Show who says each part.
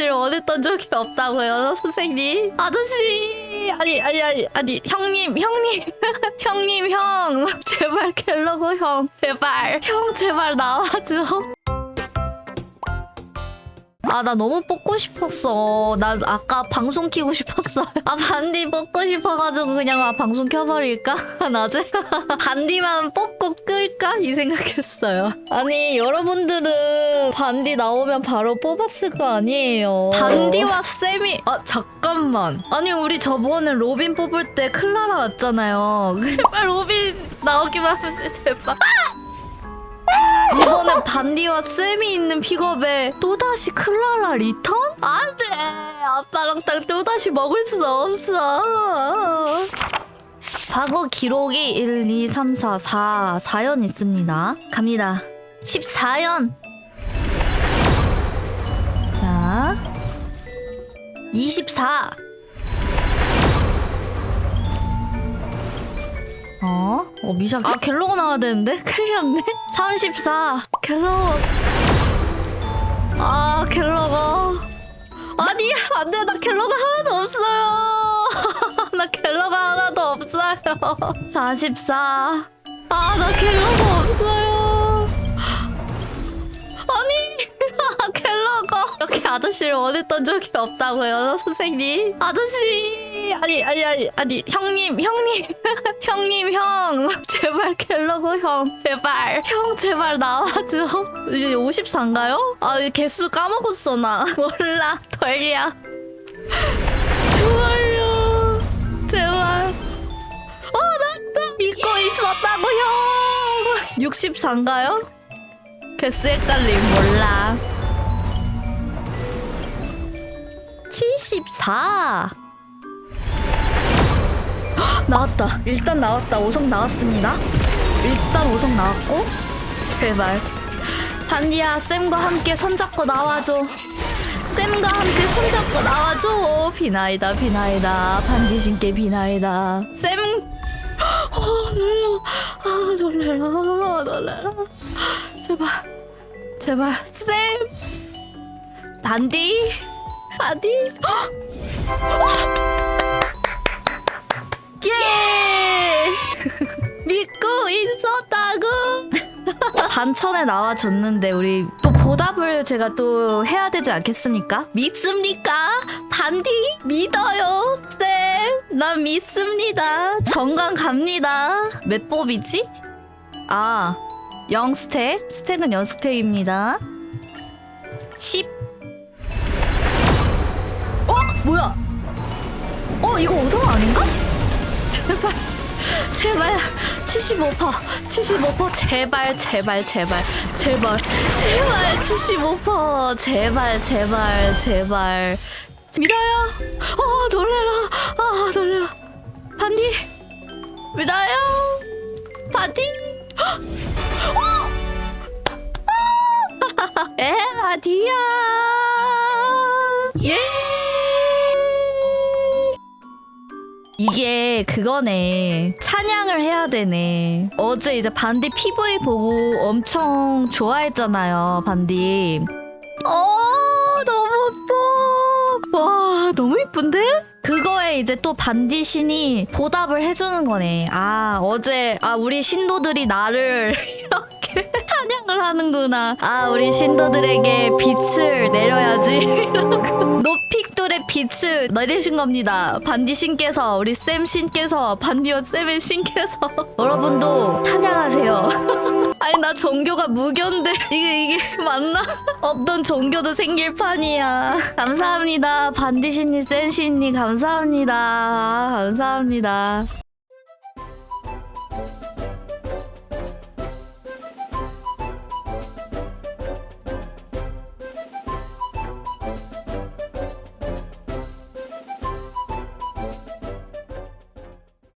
Speaker 1: 아저씨를 원했던 적이 없다고요, 선생님. 아저씨, 아니, 아니, 아니, 아니, 형님, 형님, 형님, 형, 제발 갤러거 형, 제발, 형, 제발 나와줘. 아, 나 너무 뽑고 싶었어. 나 아까 방송 키고 싶었어. 아, 반디 뽑고 싶어가지고 그냥 아, 방송 켜버릴까? 낮에? 반디만 뽑고 끌까? 이 생각했어요. 아니, 여러분들은 반디 나오면 바로 뽑았을 거 아니에요. 반디와 쌤이, 아, 잠깐만. 아니, 우리 저번에 로빈 뽑을 때 클라라 왔잖아요. 제발 로빈 나오기만 하면 돼, 제발. 이번에 반디와 쌤이 있는 픽업에 또다시 클라라 리턴? 안 돼! 아빠랑 딱 또다시 먹을 수 없어. 과거 기록이 1, 2, 3, 4, 4 4연 있습니다. 갑니다. 14연! 자 24 어? 어 미샤 아 갤로가 나와야 되는데? 큰일 났네. 34 갤로거. 아 갤로거. 아니 안 돼. 나 갤로가 하나도 없어요. 나 갤로가 하나도 없어요. 44 아 나 갤로가 없어요 아저씨를 원했던 적이 없다고요 선생님. 아저씨! 아니 아니 아니 아니 형님 형님. 형님 형. 제발 갤러거 형. 제발. 형 제발 나와줘. 이제 54인가요? 아 개수 까먹었어 나. 몰라. 덜리야 제발요 제발. 어나나 믿고 있었다고 형 64인가요? 개수 헷갈림. 몰라 74 헉, 나왔다. 일단 나왔다. 5성 나왔습니다. 일단 5성 나왔고 제발. 반디야 쌤과 함께 손잡고 나와줘. 쌤과 함께 손잡고 나와줘. 비나이다 비나이다. 반디 신께 비나이다. 쌤! 어, 놀래라. 아 놀래라. 아, 놀래라. 제발. 제발. 쌤! 반디 반디 예 믿고 있었다고 반천에 나와줬는데 우리 또 보답을 제가 또 해야 되지 않겠습니까? 믿습니까? 반디 믿어요 쌤 난 믿습니다 정강 갑니다 몇 뽑이지? 아 0 스택 스택은 0 스택입니다 10 어? 뭐야? 어 이거 오성 아닌가? 제발 제발 75% 75% 제발 제발 제발 제발 제발 75% 제발 제발 제발. 믿어요 아 놀래라. 아 놀래라. 반디. 믿어요 반디. 어! 에 아디야. 예 이게 그거네. 찬양을 해야 되네. 어제 이제 반디 PV 보고 엄청 좋아했잖아요 반디. 어 너무 예뻐. 와 너무 예쁜데? 그거에 이제 또 반디 신이 보답을 해주는 거네. 아 어제 아 우리 신도들이 나를 이렇게 찬양을 하는구나. 아 우리 신도들에게 빛을 내려야지. 이러고 빛을 내리신 겁니다. 반디 신께서 우리 쌤 신께서 반디와 쌤의 신께서. 여러분도 찬양하세요. 아니 나 종교가 무교인데 이게 이게 맞나? 없던 종교도 생길 판이야. 감사합니다. 반디 신이 쌤 신이 감사합니다. 감사합니다